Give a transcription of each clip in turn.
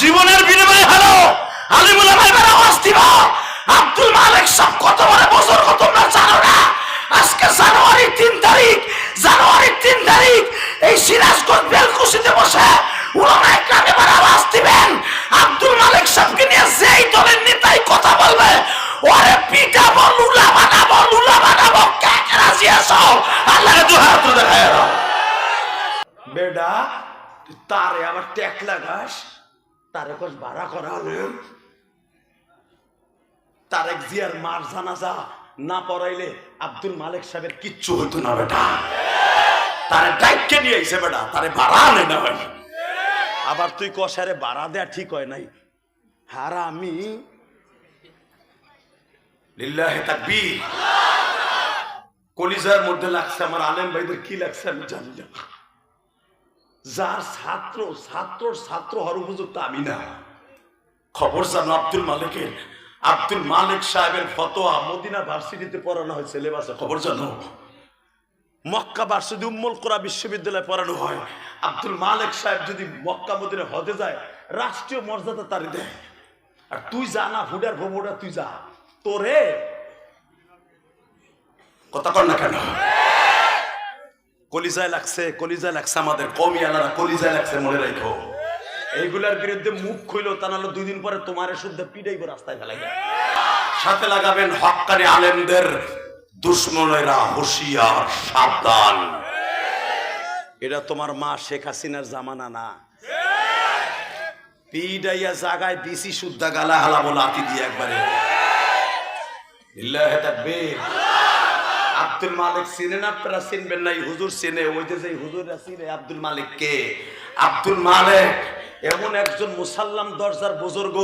জীবনের বিনিময়ে হলো আলিমুল আমাইবার আওয়াজ দিবা। আব্দুল মালিক সব কত বড় বছর তোমরা জানো না? আজকে জানুয়ারি তিন তারিখ জানুয়ারি তিন তারিখ, এই সিরাজগঞ্জ বেলকুশিতে বসে উলামা একরাম এবার আওয়াজ দিবেন। আব্দুল মালিক সাহেবকে নিয়ে যেই দলের নেতাই কথা বলবে, ওরে পিটাবো লুলা বানাবো লুলা বানাবো কে কে রাজি আছো? আল্লাহকে দু হাত দেখায় বেডা তারে আবার ট্যাক লাগাস তারে কোষ ভাড়া করা তারেক জিয়ার মার জানাজা না পড়াইলে আব্দুল মালিক সাহেবের কিচ্ছু না, বেটা। তারে নিয়ে বেটা। তারে ভাড়া আনে না আবার তুই কষারে ভাড়া দেয়া ঠিক হয় নাই। হারা আমি লিল্লাহে কলিজার মধ্যে লাগছে আমার আলেম ভাইদের কি লাগছে আমি জানি না। যার ছাত্র ছাত্র ছাত্র হওয়ার উপযুক্ত আমি না খবর জানো আব্দুল মালিকের আব্দুল মালিক সাহেবের ফতোয়া মদিনা ভার্সিটিতে পড়ানো হয় সিলেবাসে খবর জানো? মক্কা ভার্সিটি উম্মুল কোরা বিশ্ববিদ্যালয়ে পড়ানো হয়। আব্দুল মালিক সাহেব যদি মক্কা মদিনা হতে যায়, রাষ্ট্রীয় মর্যাদা তারি দেয়। আর তুই যা না হুডার ভোমোটা তুই যা। তোরে কথা কর না কেন? কলিজায় লাগছে কলিজায় লাগছে আমাদের কমি আলাদা কলিজায় লাগছে, মনে রাখো এইগুলার বিরুদ্ধে মুখ খুইলো, তা নাহলে দুই দিন পরে তোমার শুদ্ধ পিটাইব রাস্তায় ফেলাই সাথে লাগাবেন হক্কানি আলেমদের দুশ্মনেরা হুশিয়ার, সাবধান। এটা তোমার মা শেখ হাসিনার জামানা না। পিডাইয়া জাগায় বিসি শুদ্ধা গালা হালা হালাবো লাতি দিয়ে একবারে। লিল্লাহে তাকবীর। আব্দুল মালিক চিনেন আপনারা চিনবেন না হুজুর চিনে। ওই যে হুজুররা চিনে, আব্দুল মালিক কে? আব্দুল মালিক, এমন একজন মুসাল্লাম দরজার বুজুর্গ,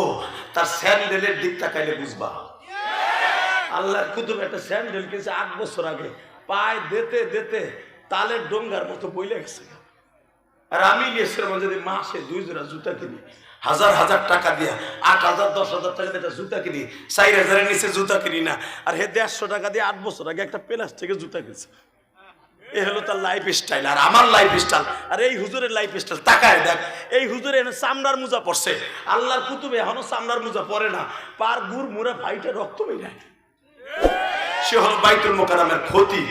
তার স্যান্ডেলের দিক তাকাইলে বুঝবা। আল্লাহর কুতুব একটা স্যান্ডেল কিনছে আট বছর আগে। পায়ে দেতে দেতে তালের ডোঙ্গার মতো বইলে গেছে। আর আমি নিয়েছিলাম যদি মাসে দুই জোড়া জুতা কিনি হাজার হাজার টাকা দিয়া আট হাজার, দশ হাজার টাকা দিয়ে একটা জুতা কিনি, চার হাজারের নিচে জুতা কিনি না। আর হে দেড়শো টাকা দিয়ে আট বছর আগে একটা প্লাস্টিকের জুতা কিনছে। এ হলো তার লাইফ স্টাইল আর আমার লাইফ স্টাইল আর এই হুজুরের লাইফ স্টাইল তাকায় দেখ, এই হুজুরে এনে চামড়ার মোজা পড়ছে আল্লাহর কুতুবে এখনও চামড়ার মোজা পরে না। পার গুড় মুড়ে ভাইটা রক্ত বেরায় সে হলো বাইতুল মোকারামের ক্ষতি।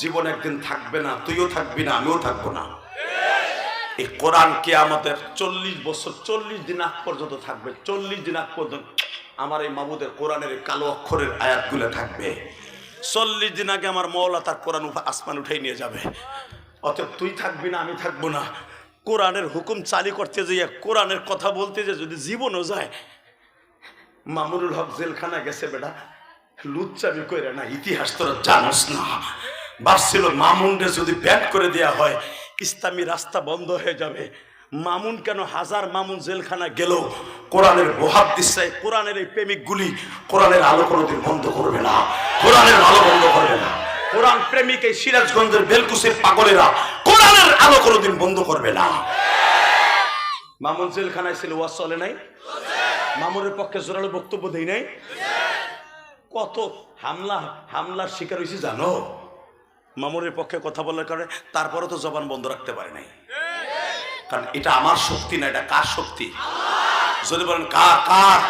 জীবন একদিন থাকবে না, তুইও থাকবি না, আমিও থাকব না। এই আমাদের চল্লিশ বছর, চল্লিশ দিন আগ পর্যন্ত থাকবে, চল্লিশ দিন আগ পর্যন্ত আমার এই মাবুদের কোরআনের কালো অক্ষরের আয়াতগুলো থাকবে। চল্লিশ দিন আগে আমার মৌলা তার কোরআন আসমান উঠাই নিয়ে যাবে। অতএব তুই থাকবি না, আমি থাকব না। কোরআনের হুকুম চালি করতে যাইয়া, কোরআনের কথা বলতে যে যদি জীবনও যায় মামুনুল হক জেলখানা গেছে বেটা। লুচ্চামি কইরা না, ইতিহাস তোরা জানোস না। ভাবছিল মামুনরে যদি ব্যাট করে দেয়া হয়, ইসলামী রাস্তা বন্ধ হয়ে যাবে। মামুন কেন হাজার মামুন জেলখানা গেল? কোরআনের বহাব দিচ্ছে, কোরআনের এই প্রেমিকগুলি কোরআনের আলো কোনোদিন বন্ধ করবে না। কোরআনের আলো বন্ধ করবে না। কোরআন প্রেমিক এই সিরাজগঞ্জের বেলকুসের পাগলেরা কোরআনের আলো কোনোদিন বন্ধ করবে না। মামুন জেলখানায় ছিল ওয়াজ চলে নাই? মামুনের পক্ষে জোরালো বক্তব্য দেই নাই? কত হামলা, হামলার শিকার হয়েছে জানো? মামুনের পক্ষে কথা বলার কারণে তারপরে তো জবান বন্ধ রাখতে পারে নাই। কারণ এটা আমার শক্তি না, এটা কার শক্তি? যদি বলেন কার কার?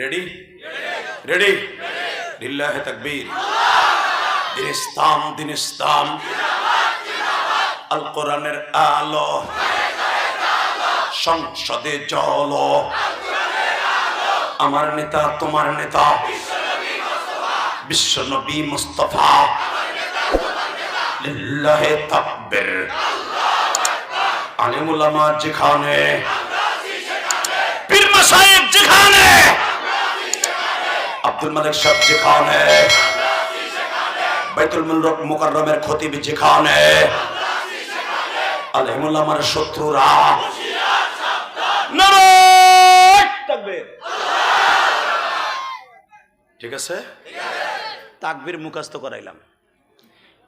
রেডি রেডি লিল্লাহে তাকবীর দিন ইসলাম দিন ইসলাম আল কোরআনের আলো। সংসদে জল। আমার নেতা, তোমার নেতা। বিশ্ব নবী মুস্তফা। লিল্লাহে তাকবীর। আলিম উলামা যেখানে। পীর মাসায়েব যেখানে। আব্দুল মালিক সাহেব যেখানে। বাইতুল মুলক মুকাররমের খতিব যেখানে। আলিম উলামার শত্রুরা নারায় তাকবীর ঠিক আছে? তাকবির মুখাস্ত করাইলাম।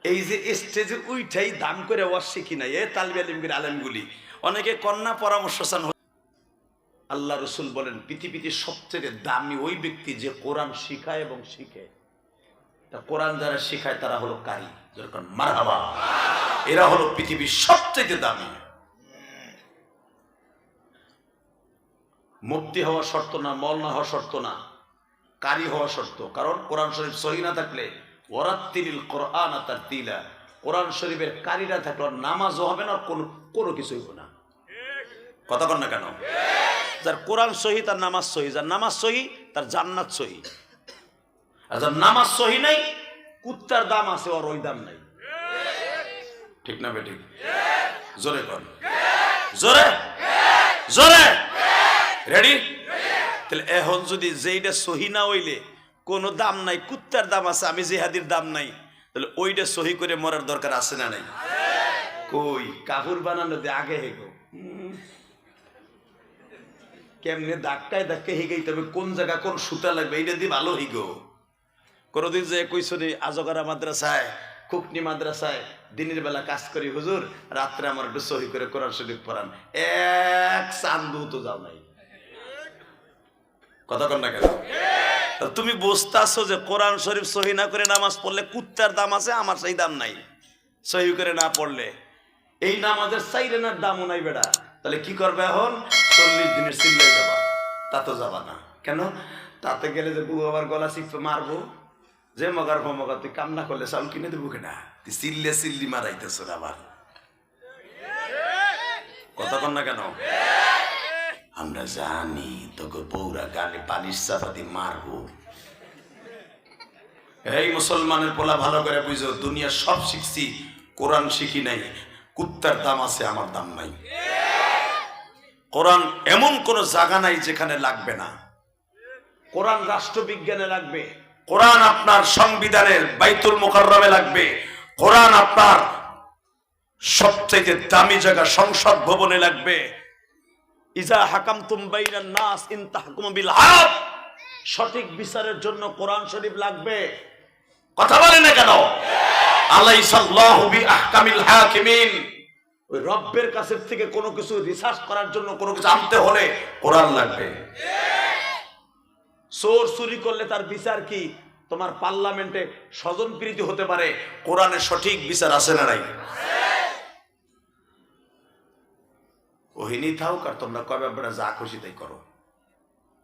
এই যে স্টেজে উইঠাই দাম করে ওয়াজ শিখি নাই, এ তালবি আলিমগির আলেমগুলি। অনেকে কন্যা পরামর্শ চান আল্লাহ রসুল বলেন, পৃথিবীতে সবচেয়ে দামি ওই ব্যক্তি যে কোরআন শিখায় এবং শিখে। তা কোরআন যারা শিখায়, তারা হলো কারি যেরকম মারহাবা। এরা হলো পৃথিবীর সবচেয়ে দামি। মুক্তি হওয়া শর্ত না মল না হওয়া শর্ত না। কারি হওয়া শর্ত। কারণ কোরআন শরীফ সহি না থাকলে ওরাত্তিল কোরআন তার তিলা কোরআন শরীফের কারিরা থাকলে নামাজও হবে না কোনো কোনো কিছুই হবে না। কথা কন না কেন? যার কোরআন সহি, তার নামাজ সহি। যার নামাজ সহি, তার জান্নাত সহি। আর যার নামাজ সহি নাই, কুত্তার দাম আছে ওর ওই দাম নাই। ঠিক না বেঠিক জোরে কর জোরে? জোরে? রেডি তাহলে এখন যদি যেইটা সহি না হইলে, কোনো দাম নাই, কুত্তার দাম আছে, আমি জেহাদির দাম নাই, তাহলে ওইটা সহি করে মরার দরকার আছে না নাই? কই, কাপড় বানানো দিয়ে আগে হেগো। কেমনে দাগটায় দাগকে হিগেই তবে কোন জায়গা কোন সুতা লাগবে, এইটা দিয়ে ভালো হিগো কোনোদিন যে কইছো নি, আজগরা মাদ্রাসায়, খুকনি মাদ্রাসায় দিনের বেলা কাজ করি, হুজুর, রাত্রে আমার একটু সহি করে কোরআন শরীফ পড়ান। এক চান্দু তো যাও নাই। কথা কন না কেন? তুমি বুঝতেছো যে কোরআন শরীফ সহি না করে নামাজ পড়লে কুত্তার দাম আছে, আমার সেই দাম নাই। সহি করে না পড়লে। এই নামাজের সাইরেনার দামও নাই বেটা তাহলে কি করবে এখন? চল্লিশ দিনের সিল্লাই যাবা তা তো যাবা না। কেন? তাতে গেলে যে বউ আবার গলা চিপে মারবো। যে মগার মগা, তুই কাম না করলে চাউল কিনে দেবো কিনা? তুই চিল্লে চিল্লি মারাইতেছ আবার। কথা কন না কেন? আমরা জানি, তোকে বউরা গালে পালিশ চাপাতি মারবো। এই মুসলমানের পোলা ভালো করে বুঝো দুনিয়া সব শিখছি, কোরআন শিখি নাই, কুত্তার দাম আছে, আমার দাম নাই। কোরআন এমন কোন জায়গা নাই যেখানে লাগবে না। কোরআন রাষ্ট্রবিজ্ঞানে লাগবে, কোরআন আপনার সংবিধানের বাইতুল মোকাররমে লাগবে, কোরআন আপনার সবচেয়ে দামি জায়গা সংসদ ভবনে লাগবে ইজা হাকাম তুমবাইনান নাস ইন হক সঠিক বিচারের জন্য কোরআন শরীফ লাগবে। কথা বলে না কেন? আলাইসাল্লাহু বি আহকামিল হাকিমিন। ওই রব্বের কাছে থেকে কোনো কিছু রিসার্চ করার জন্য কোনো কিছু আনতে হলে কোরআন লাগবে। চোর চুরি করলে তার বিচার কি? তোমার পার্লামেন্টে স্বজন প্রীতি হতে পারে। কোরআনের সঠিক বিচার আছে না নাই? ওহিনী থাকুক আর তোমরা কবে আপনারা যা খুশি তাই করো।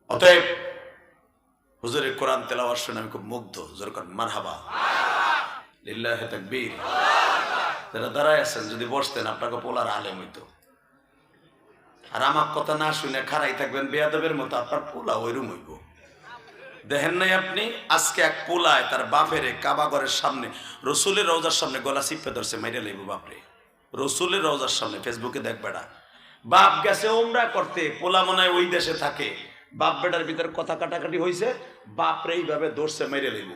অতএব হুজুরের কোরআন তেলাওয়ার শুনে আমি খুব মুগ্ধ। হুজুর করেন মারহাবা। লিল্লাহ তাকবীর। যারা দাঁড়ায় আছেন, যদি বসতেন, আপনাকে পোলার আলেম হইতো। আর আমার কথা না শুনে খারাই থাকবেন, বেয়াদবের মতো আপনার পোলা ওইরুম হইব। দেখেন নাই আপনি, আজকে এক পোলায় তার বাপেরে কাবাগরের সামনে, রসুলের রওজার সামনে গলা চিপে ধরছে, মাইরে লাইব বাপরে। রসুলের রওজার সামনে, ফেসবুকে দেখ বেড়া। বাপ গেছে ওমরা করতে, পোলা মনে ওই দেশে থাকে। বাপ বেটার ভিতর কথা কাটাকাটি হয়েছে বাপরে এইভাবে ধরছে মেরে লইব।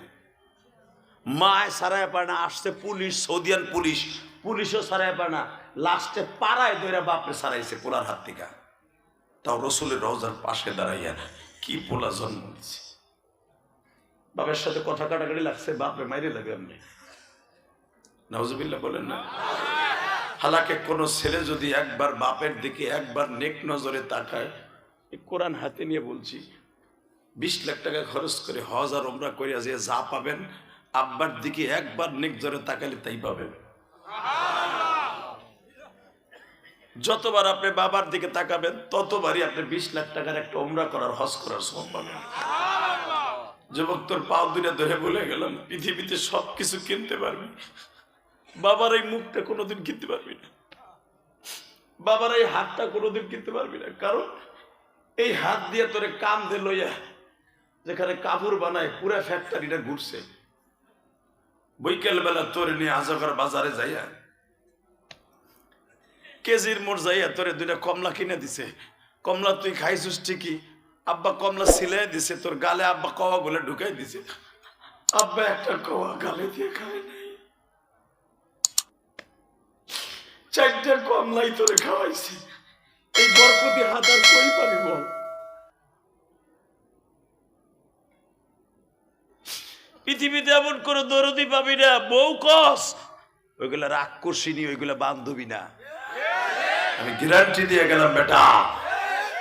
মায় সারায় পায় না, আসছে পুলিশ, সৌদিয়ান পুলিশ। পুলিশও সারায় পায় না লাস্টে পাড়ায় দইরা বাপরে সারাইছে পোলার হাত থেকে। তাও রসুলের রওজার পাশে দাঁড়াইয়া কি পোলা জন্ম দিচ্ছে বাপের সাথে কথা কাটাকাটি লাগছে বাপরে মাইরে লাগে আপনি নাউজুবিল্লাহ বলেন না। হালাকে কোনো ছেলে যদি একবার বাপের দিকে একবার নেক নজরে তাকায় কোরআন হাতে নিয়ে বলছি, বিশ লাখ টাকা খরচ করে হজ আর ওমরা করিয়া যে যা পাবেন, আব্বার দিকে একবার নেক জোরে তাকালে তাই পাবেন। যতবার আপনি বাবার দিকে তাকাবেন, ততবারই আপনি বিশ লাখ টাকার একটা ওমরা করার, হজ করার সব পাবেন। যুবক তোর পাও দুটা ধরে বলে গেলাম, পৃথিবীতে সব কিছু কিনতে পারবি। বাবার এই মুখটা কোনোদিন কিনতে পারবি না। বাবার এই হাতটা কোনোদিন কিনতে পারবি না। কারণ এই হাত দিয়ে তোরে কাম দে লইয়া যেখানে কাপড় বানায়, পুরা ফ্যাক্টরিটা ঘুরছে। বৈকাল বেলা তোরে নিয়ে আজগর বাজারে যাইয়া কেজির মোট যাইয়া তোরে দুইটা কমলা কিনে দিছে। কমলা তুই খাইছিস ঠিকই, আব্বা কমলা সিলাই দিছে, তোর গালে আব্বা কওয়া গুলো ঢুকাই দিছে। আব্বা একটা কওয়া গালে দিয়ে খায় নাই চারটা কমলাই তোরে খাওয়াইছি। এই বরকতি হাত আর কই পাবি বল? পৃথিবীতে এমন কোনো দরদি পাবি না, বউ কস। ওইগুলা রাক্ষসিনী, ওইগুলা বান্ধবী না। আমি গ্যারান্টি দিয়ে গেলাম, বেটা।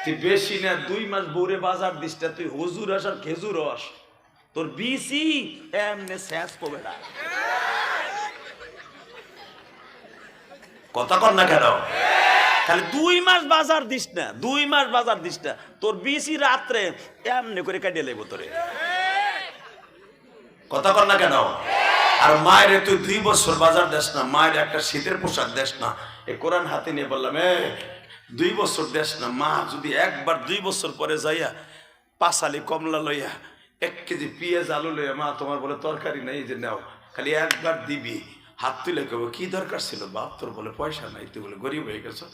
তুই বেশি না, দুই মাস বউরে বাজার দিস না, তুই হুজুর রস আর খেজুর রস তোর বিসি এমনে শেষ করবে না। কথা কর না কেন? খালি দুই মাস বাজার দিস না দুই মাস বাজার দিস না। তোর বিসি রাত্রে এমনি করে কাটিয়ে লেবো তোরে। কথা কর না কেন? আর মায়ের তুই দুই বছর বাজার দেস না মায়ের একটা শীতের পোশাক দেস না। এ কোরআন হাতে নিয়ে বললাম এ দুই বছর দেস না মা যদি একবার দুই বছর পরে যাইয়া পাঁচালি কমলা লইয়া এক কেজি পেঁয়াজ আলু লইয়া মা তোমার বলে তরকারি নেই যে নাও খালি একবার দিবি। হাত তুলে কেবো কি দরকার ছিল বাপ? তোর বলে পয়সা নাই, তুই বলে গরিব হয়ে গেছো।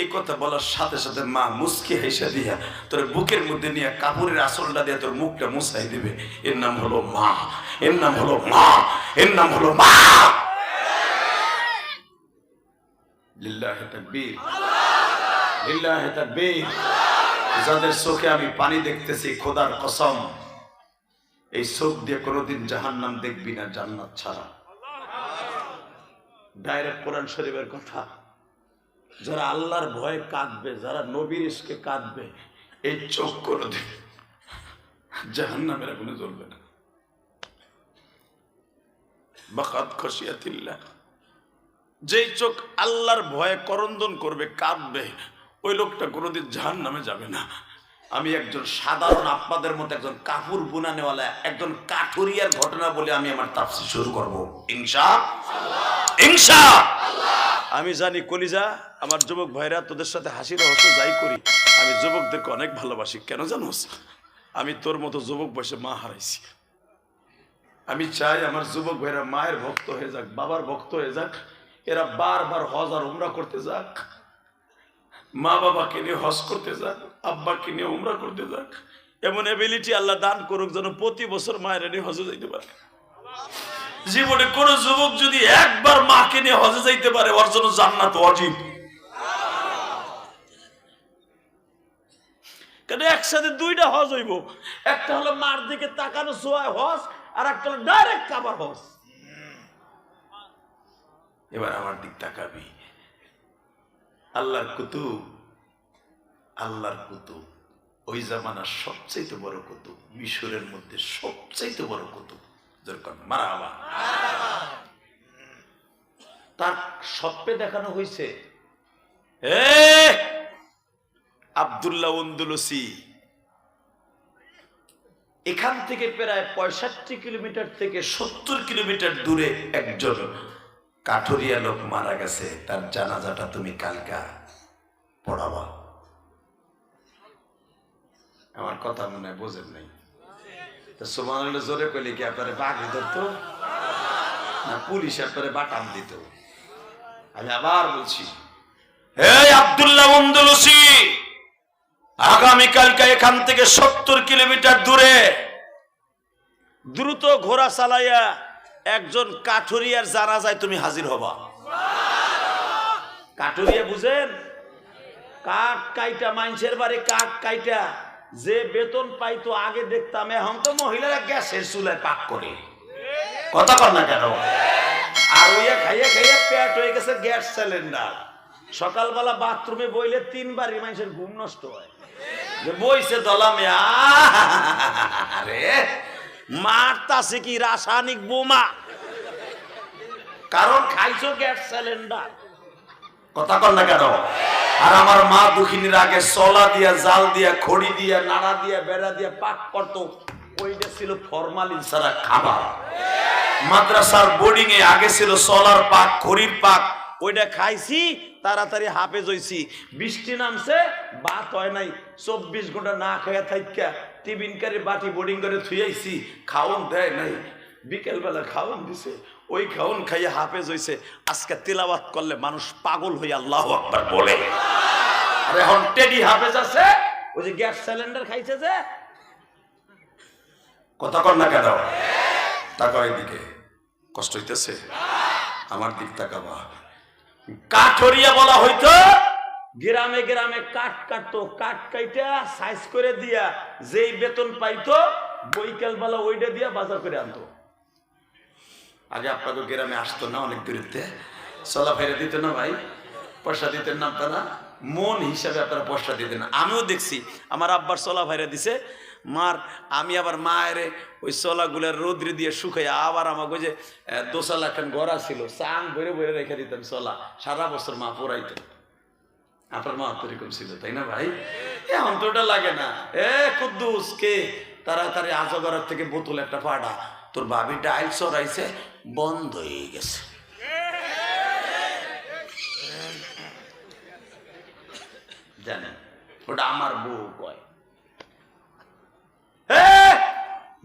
এই কথা বলার সাথে সাথে মা মুসকি হেসে দিয়া তোর বুকের মধ্যে নিয়ে কাপড়ের আসলটা দিয়ে তোর মুখটা মুছাই দিবে। এর নাম হলো মা, এর নাম হলো মা, এর নাম হলো মা। যাদের চোখে আমি পানি দেখতেছি, খোদার কসম, এই চোখ দিয়ে কোনোদিন জাহান্নাম দেখবি না, জান্নাত ছাড়া। ডাইরেক্ট কোরআন শরীফের কথা। যারা আল্লাহর ভয়ে কাঁদবে, যারা নবীর ইসকে কাঁদবে, এই চোখ করে দেবে জাহান নামের আগুনে জ্বলবে না। যেই চোখ আল্লাহর ভয়ে করন্দন করবে, কাঁদবে, ওই লোকটা কোনোদিন জাহান নামে যাবে না। আমি একজন সাধারণ আপনাদের মতো একজন কাপড় বুনানেওয়ালা একজন কাঠুরিয়ার ঘটনা বলে আমি আমার তাফসির শুরু করব। ইনশা ইনশা আমি জানি কলিজা, আমার যুবক ভাইরা, তোদের সাথে হাসি রহস্য যাই করি। আমি যুবকদেরকে অনেক ভালোবাসি। কেন জানোস? আমি তোর মতো যুবক বসে মা হারাইছি। আমি চাই আমার যুবক ভাইরা মায়ের ভক্ত হয়ে যাক, বাবার ভক্ত হয়ে যাক। এরা বারবার হজ আর উমরা করতে যাক। মা বাবাকে নিয়ে হজ করতে যাক, আব্বাকে নিয়ে উমরা করতে যাক। এমন এবিলিটি আল্লাহ দান করুক যেন প্রতি বছর মায়ের নিয়ে হজে যাইতে পারে। জীবনে কোন যুবক যদি একবার মাকে নিয়ে হজে যাইতে পারে, ওর জন্য জান্নাত অজীব কেন একসাথে দুইটা হজ হইব? একটা হলো মার দিকে তাকানো সোয়ায় হজ, আর একটা হলো ডাইরেক্ট কাবার হজ। এবার আমার দিক তাকাবি। আল্লাহর কুতুব আল্লাহর কুতুব, ওই জামানার সবচাইতে বড় কুতুব, মিশরের মধ্যে সবচাইতে বড় কুতুব। তার স্বপ্নে দেখানো হয়েছে আবদুল্লাহ উন্দুলসি এখান থেকে প্রায় পঁয়ষট্টি কিলোমিটার থেকে সত্তর কিলোমিটার দূরে একজন কাঠুরিয়া লোক মারা গেছে। তার জানাজাটা তুমি কালকা পড়াবা। আমার কথা মনে হয় বোঝেন নাই। সুমান জোরে কইলে কি আপনারে বাঘে ধরতো? না পুলিশ আপনারে বাটাম দিত? আমি আবার বলছি এই আব্দুল্লাহ উন্দুলসি আগামীকালকে এখান থেকে সত্তর কিলোমিটার দূরে দ্রুত ঘোড়া চালাইয়া একজন কাঠুরিয়ার জানা যায় তুমি হাজির হবা। কাঠুরিয়া বুঝেন? কাঠ কাইটা মানুষের বাড়ি কাঠ কাইটা। যে বেতন পাইতো আগে দেখতাম, এখন তো মহিলারা গ্যাসের চুলায় পাক করে। কথা কর না কেন? আর ওইয়া খাইয়া খাইয়া পেট হয়ে গেছে গ্যাস সিলিন্ডার। সকালবেলা বাথরুমে বইলে তিনবারই মানুষের ঘুম নষ্ট হয়। যে বইছে দলামে আরে, মারতাছে কি রাসায়নিক বোমা? কারণ খাইছো গ্যাস সিলিন্ডার। কথা কর না কেন? আর আমার মা দুখিনীর আগে সলা দিয়া, জাল দিয়া, খড়ি দিয়া, নাড়া দিয়া, বেড়া দিয়া পাক করতো। ওইটা ছিল ফরমালিন ছাড়া খাবার। মাদ্রাসার বোর্ডিং এ আগে ছিল সলার পাক, খড়ির পাক। ওইটা খাইছি, তাড়াতাড়ি হাফেজ হইছি। বৃষ্টি নামছে বাত হয় নাই। চব্বিশ ঘণ্টা না খাইয়া থাইকা, টিফিন কারি বাটি বোর্ডিং করে থুইয়াইছি খাওন দেয় নাই। বিকেল বেলা খাওন দিছে। ওই খাওন খাইয়ে হাফেজ হইছে। আজকে তিলাবাত করলে মানুষ পাগল হয়ে আল্লাহ আকবার বলে। এখন টেডি হাফেজ আছে, ওই যে গ্যাস সিলিন্ডার খাইছে যে। কথা কর না কেন? তাকাও এদিকে। কষ্ট হইতেছে? আমার দিক তাকাবা। কাঠরিয়া বলা হইতো, গ্রামে গ্রামে কাঠ কাটতো, কাঠ কাইটা সাইজ করে দিয়া যেই বেতন পাইতো, বৈকাল বেলা ওইটা দিয়া বাজার করে আনতো। আগে আপনাকে গ্রামে আসতো না অনেক দূরত্বে। চলা ফেরে দিত না ভাই, পয়সা দিতেন না আপনারা। মন হিসাবে আপনারা পয়সা দিতেন। আমিও দেখছি, আমার আব্বার চলা ভাইরা দিছে। মার, আমি আবার মায়ের ওই চলাগুলোর রোদ্রে দিয়ে শুকাই আবার আমাকে যে দোসালা খান গড়া ছিল চাং ভরে ভরে রেখে দিতাম চলা। সারা বছর মা পড়াইতো। আপনার মা তো এরকম ছিল তাই না ভাই? এ, অন্তরটা লাগে না। এ, কুদ্দুস, কে? তাড়াতাড়ি আজগরের থেকে বোতল একটা ফাটা। তোর ভাবি ডাইল চড়াইছে বন্ধ হয়ে গেছে। জানেন, ওটা আমার বউ কয়।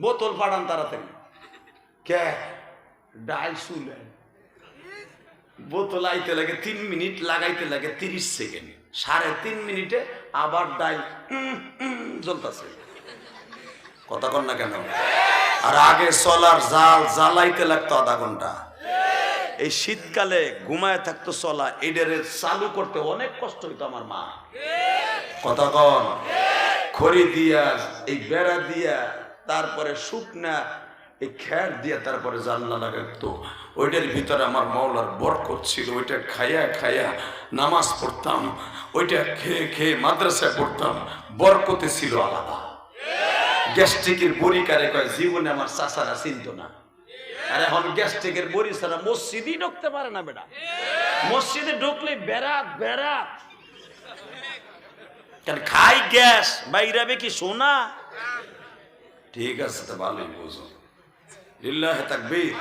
বোতল ফাটান তাড়াতাড়ি। কে? ডাইল শুলেন বোতল আইতে লাগে তিন মিনিট, লাগাইতে লাগে তিরিশ সেকেন্ড। সাড়ে তিন মিনিটে আবার ডাইল জ্বলতেছে। কথা কন না কেন? আর আগে চলার জাল জ্বালাইতে লাগতো আধা ঘণ্টা। এই শীতকালে ঘুমায় থাকতো চলা এডারে চালু করতে অনেক কষ্ট হইতো আমার মা। কথা কন, খড়ি দিয়া, এই বেড়া দিয়া, তারপরে শুকনা, এই খ্যার দিয়া তারপরে জানলা লাগাতো ওইটার ভিতরে আমার মাওলার বরকত ছিল, ওইটা খাইয়া খাইয়া নামাজ পড়তাম, ওইটা খেয়ে খেয়ে মাদ্রাসায় পড়তাম, বরকতে ছিল আলাদা। গ্যাস্ট্রিকের বড়ি কারে কয়, জীবনে আমার চাষারা চিনত না। আর এখন গ্যাস্ট্রিকের বড়ি ছাড়া মসজিদই ঢুকতে পারে না বেটা। মসজিদে ঢুকলে বেড়াত বেড়াত। খাই গ্যাস বাইরাবে কি সোনা? ঠিক আছে, তো ভালোই বুঝো। লিল্লাহে তাকবীর।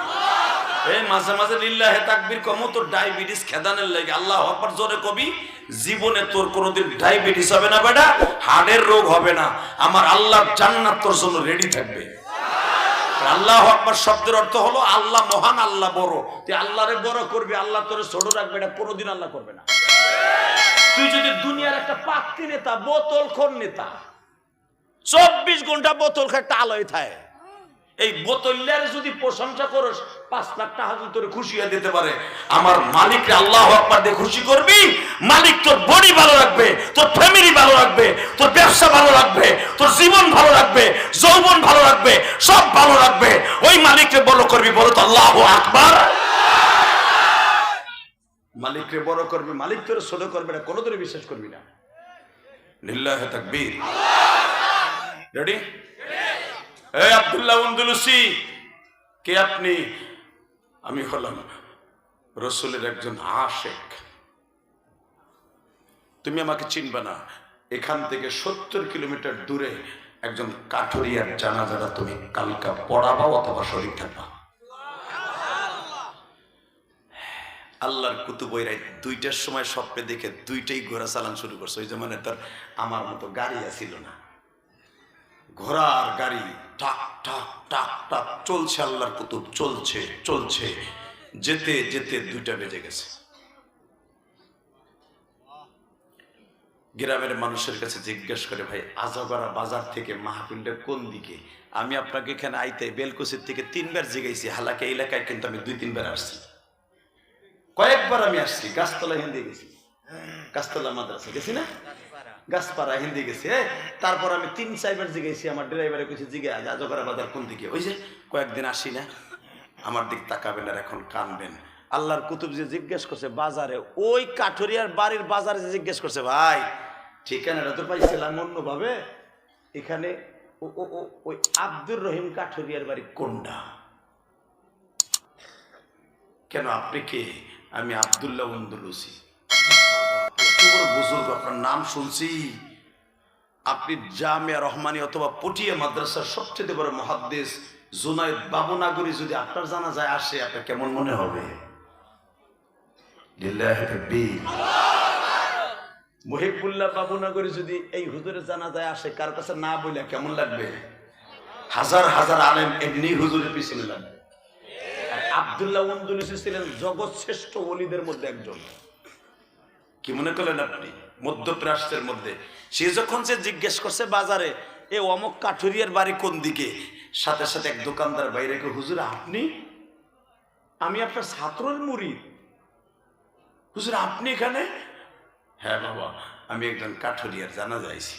এই মাঝে মাঝে লিল্লাহে তাকবীর কমো, তোর ডায়াবেটিস খেদানের লাগে। আল্লাহ আকবার, জোরে কবি। জীবনে তোর কোনোদিন ডায়াবেটিস হবে না বেটা হার্টের রোগ হবে না। আমার আল্লাহ জান্নাত তোর জন্য রেডি থাকবে। আল্লাহ আকবার শব্দের অর্থ হলো আল্লাহ মহান, আল্লাহ বড়। তুই আল্লাহরে বড় করবি, আল্লাহ তোরে ছোট রাখবে এটা কোনোদিন আল্লাহ করবে না। তুই যদি দুনিয়ার একটা পাক্কি নেতা বোতল খোর নেতা, চব্বিশ ঘণ্টা বোতল খায় টালয় থাকে এই বোতলের যদি প্রশংসা করস পাঁচ লাখ টাকা যদি তোর খুশি হয়ে দিতে পারে। আমার মালিককে আল্লাহ আকবার দিয়ে খুশি করবি? মালিক তোর বডি ভালো রাখবে তোর ফ্যামিলি ভালো রাখবে তোর ব্যবসা ভালো রাখবে তোর জীবন ভালো রাখবে যৌবন ভালো রাখবে সব ভালো রাখবে। ওই মালিককে বড় করবি বলো তো আল্লাহ আকবার। মালিককে বড় করবি মালিক তোর ছোট করবে না কোনো তোর বিশ্বাস করবি না। লিল্লাহ তাকবীর। রেডি এই আব্দুল্লাহ কে আপনি? আমি হলাম রসুলের একজন আশেক তুমি আমাকে চিনবে না। এখান থেকে সত্তর কিলোমিটার দূরে একজন কাঠুরিয়ার জানাজাটা তুমি কালকা পড়াবা অথবা শরীর থাকবা। আল্লাহর কুতুবইরাই দুইটার সময় স্বপ্নে দেখে দুইটাই ঘোড়া চালান শুরু করছে। ওই জমানে তার আমার মতো গাড়ি আসিল না। ঘোড়ার গাড়ি। টাক টাক টাক টাক চলছে আল্লাহর কুতুব, চলছে চলছে। যেতে যেতে দুইটা বেজে গেছে। গ্রামের মানুষের কাছে জিজ্ঞেস করে, ভাই আজগরা বাজার থেকে মাহফিলটা কোন দিকে? আমি আপনাকে এখানে আইতে বেলকুচির থেকে তিনবার জিগাইছি। হালাকে এলাকায় কিন্তু আমি দুই, তিনবার আসছি। কয়েকবার আমি আসছি। গাছতলা হিন্দি গেছি। গাছতলা মাদ্রাসা গেছি না? গাছপাড়া হিন্দি গেছি হ্যাঁ? তারপর আমি তিন চারবার জিগেছি আমার ড্রাইভারে কিছু জিগে আজ আজগরা বাজার কোন দিকে? ওই যে কয়েকদিন আসি না, আমার দিক তাকাবেন আর এখন কানবেন। আল্লাহর কুতুব যে জিজ্ঞেস করছে, বাজারে ওই কাঠুরিয়ার বাড়ির বাজারে যে জিজ্ঞেস করছে, ভাই ঠিকানাটা তো পাইছিলাম অন্যভাবে। এখানে ওই আব্দুর রহিম কাঠুরিয়ার বাড়ি কোনটা? কেন, আপনি কে? আমি আবদুল্লাহ উন্দুলুসি এত বড় বুজুর্গ, আপনার নাম শুনছি। আপনি জামিয়া রহমানি অথবা পটিয়া মাদ্রাসার সবচেয়ে বড় মহাদ্দেশ জুনায়দ বাবুনাগরী যদি আপনার জানা যায়, আসে, আপনার কেমন মনে হবে? তাকবীর। যদি এই হুজুরের জানা যায়, আসে, কার কাছে না বলে কেমন লাগবে? হাজার হাজার আলেম এমনি হুজুরের পিছনে লাগবে। আবদুল্লাহ ছিলেন জগৎ শ্রেষ্ঠ ওলিদের মধ্যে একজন। কি মনে করলেন আপনি? মধ্যপ্রাচ্যের মধ্যে। সে যখন সে জিজ্ঞেস করছে বাজারে, এ অমক কাঠুরিয়ার বাড়ি কোন দিকে? সাথে সাথে এক দোকানদার বাইরে হুজুর, আপনি? আমি আপনার ছাত্রের মুড়ি হুজুর, আপনি এখানে? হ্যাঁ বাবা, আমি একজন কাঠুরিয়ার জানা যাইছি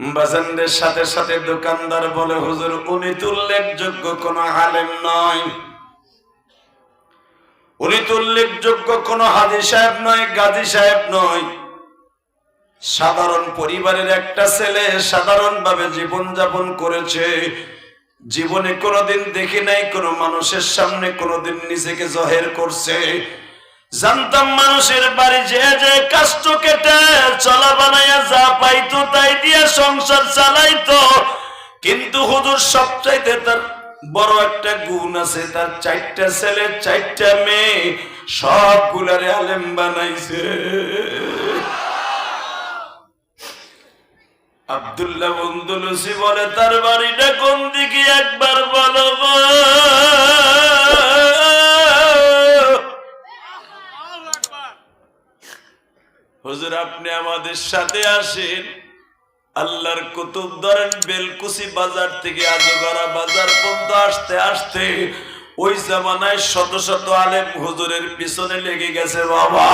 বাজানদের সাথে সাথে দোকানদার বলে, হুজুর, উনি তো উল্লেখযোগ্য কোন আলেম নয়। উনি তো উল্লেখযোগ্য কোন হাজি সাহেব নয়, গাজী সাহেব নয়। সাধারণ পরিবারের একটা ছেলে সাধারণ ভাবে জীবন যাপন করেছে। জীবনে কোনোদিন দেখি নাই, কোনো মানুষের সামনে কোনোদিন নিজেকে জহের করছে। জানতাম মানুষের বাড়ি যে যে কাষ্ট কেটে চলা বানাইয়া যা পাইতো তাই দিয়ে সংসার চালাইতো। কিন্তু হুজুর সবচাইতে তার বড় একটা গুণ আছে, তার চারটা ছেলে, চারটা মেয়ে, সবগুলারে আলেম বানাইছে আব্দুল্লাহ বন্ধুলসি বলে, তার বাড়িটা কোন দিকে একবার বলো। হুজুর, আপনি আমাদের সাথে আসেন আল্লাহর কুতুব ধরেন বেলকুসি বাজার থেকে আজগরা বাজার পর্যন্ত আসতে আসতে ওই জামানায় শত শত আলেম হুজুরের পিছনে লেগে গেছে, বাবা।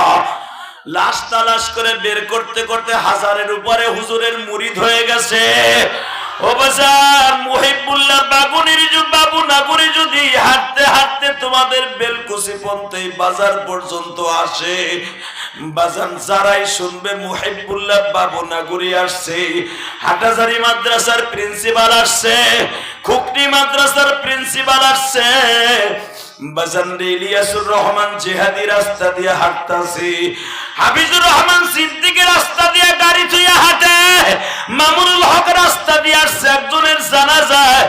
লাশ তালাশ করে বের করতে করতে হাজারের উপরে হুজুরের মুরিদ হয়ে গেছে। ও বাজার, মুহিবুল্লাহ বাগুনির বাবু নাগুরি যদি হাঁটতে হাঁটতে তোমাদের বেলকুসি পন্থে বাজার পর্যন্ত আসে বাজান, যারাই শুনবে, মুহিবুল্লাহ বাবু নাগুরি আসছে, হাটাজারি মাদ্রাসার প্রিন্সিপাল আসছে, খুকনি মাদ্রাসার প্রিন্সিপাল আসছে বাজান রে ইলিয়াসুর রহমান জিহাদি রাস্তা দিয়ে হাঁটতাছি। হাফিজুর রহমান সিদ্দিকের রাস্তা দিয়ে গাড়ি থুইয়া হাঁটে। মামুনুল হক রাস্তা দিয়ে আসছে, একজনের জানাজায়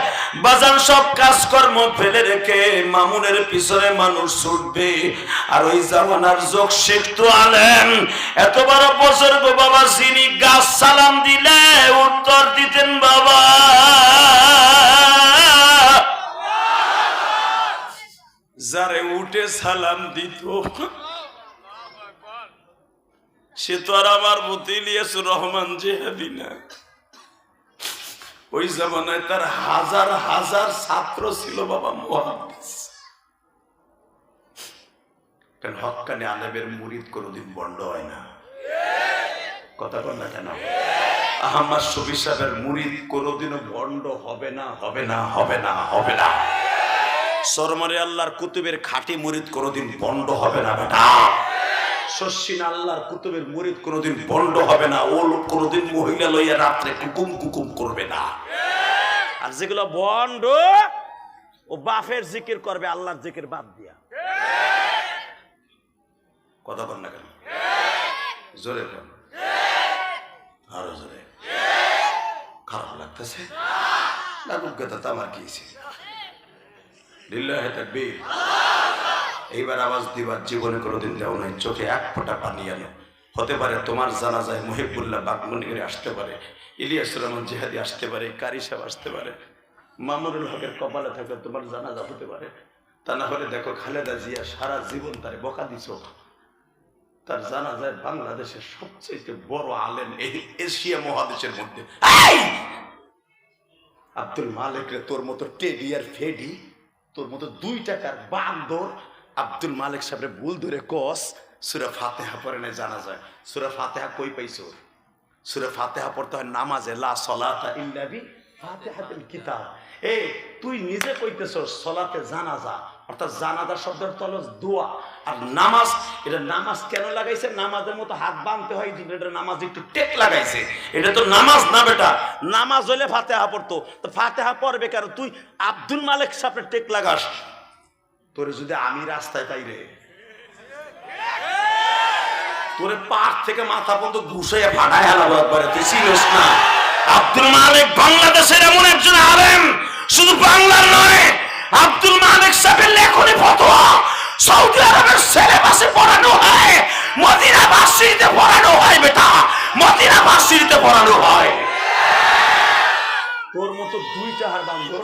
বাজান সব কাজকর্ম ফেলে রেখে মামুনের পিছনে মানুষ ছুটবে। আর ওই জামানার যোগ আলেন এত বড় বাবা যিনি গাছ সালাম দিলে উত্তর দিতেন বাবা। যারে উঠে সালাম দিত। সে তো আর আমার মতো ইলিয়াসুর রহমান জেহাদি না। ওই জামানায় তার হাজার হাজার ছাত্র ছিল বাবা মহাদিস কারণ হকানি আলেমের মুরিদ কোনোদিন বন্ধ হয় না? কথা বল না কেন? আহমাদ শফি সাহেবের মুরিদ কোনোদিনও বন্ধ হবে না হবে না হবে না হবে না। সরমারে আল্লাহর কুতুবের খাঁটি মুরিদ কোনোদিন বন্ধ হবে না বেটা। শস্যিন আল্লাহর কুতুবের মুরিদ কোনোদিন বন্ধ হবে না। ও লোক কোনোদিন মহিলা লইয়া রাত্রে কুকুম কুকুম করবে না। আর যেগুলো বন্ড, ও বাফের জিকির করবে, আল্লাহর জিকির বাদ দিয়া। কথা বল না কেন? জোরে বল। আরও জোরে। খারাপ লাগতেছে? লাগুক কথা তো আমার কি লিল্লাহে তাকবীর। এইবার আওয়াজ দিবার জীবনে কোনোদিন দেও নাই, চোখে এক ফোঁটা পানি আনো। হতে পারে তোমার জানা যায় মহিবুল্লাহ বাগমনিগিরি আসতে পারে, ইলিয়াস রহমান জিহাদি আসতে পারে, কারি সাহেব আসতে পারে। মামুনুল হকের কপালে থাকলে তোমার জানাজা হতে পারে। তা না হলে দেখো খালেদা জিয়া সারা জীবন তারে বকা দিছ তার জানা যায় বাংলাদেশের সবচেয়ে বড় আলেম এই এশিয়া মহাদেশের মধ্যে। আব্দুল মালিক রে তোর মতো টেডি আর ফেডি তোর মতো দুই টাকার বান্দর আব্দুল মালিক সাহেবের ভুল ধরে কস, সুরা ফাতেহা পরে না জানা যায়। সুরা ফাতেহা কই পাইছো সুরা ফাতেহা পড়তে হয় নামাজে, লা সলাতা ইল্লাবি ফাতিহাতুল কিতাব। এ তুই নিজে কইতেছস, সলাতে জানাজা অর্থাৎ জানাজা শব্দের হলো দোয়া। আর নামাজ, এটা নামাজ কেন লাগাইছে? নামাজের মতো হাত বাঁধতে হয় এটা নামাজ একটু টেক লাগাইছে। এটা তো নামাজ না বেটা, নামাজ হইলে ফাতেহা পড়তো। তো ফাতেহা পড়বে কেন? তুই আব্দুল মালিক সাপে টেক লাগাস। তোরে যদি আমি রাস্তায় পাই রে, তোরে পাট থেকে মাথা পর্যন্ত ঘুষাইয়া ফাটায় হালাবো একবারে তুই চিনিস না? আব্দুল মালিক বাংলাদেশের এমন একজন আলেম, শুধু বাংলার নয় আব্দুল মালিক সাহেবের লেখনে ফতোয়া সৌদি আরবের সিলেবাসে পড়ানো হয় মদিনা ভার্সিটিতে পড়ানো হয় বেটা মদিনা ভার্সিটিতে পড়ানো হয়। তোর মতো দুইটা হার বান্ধব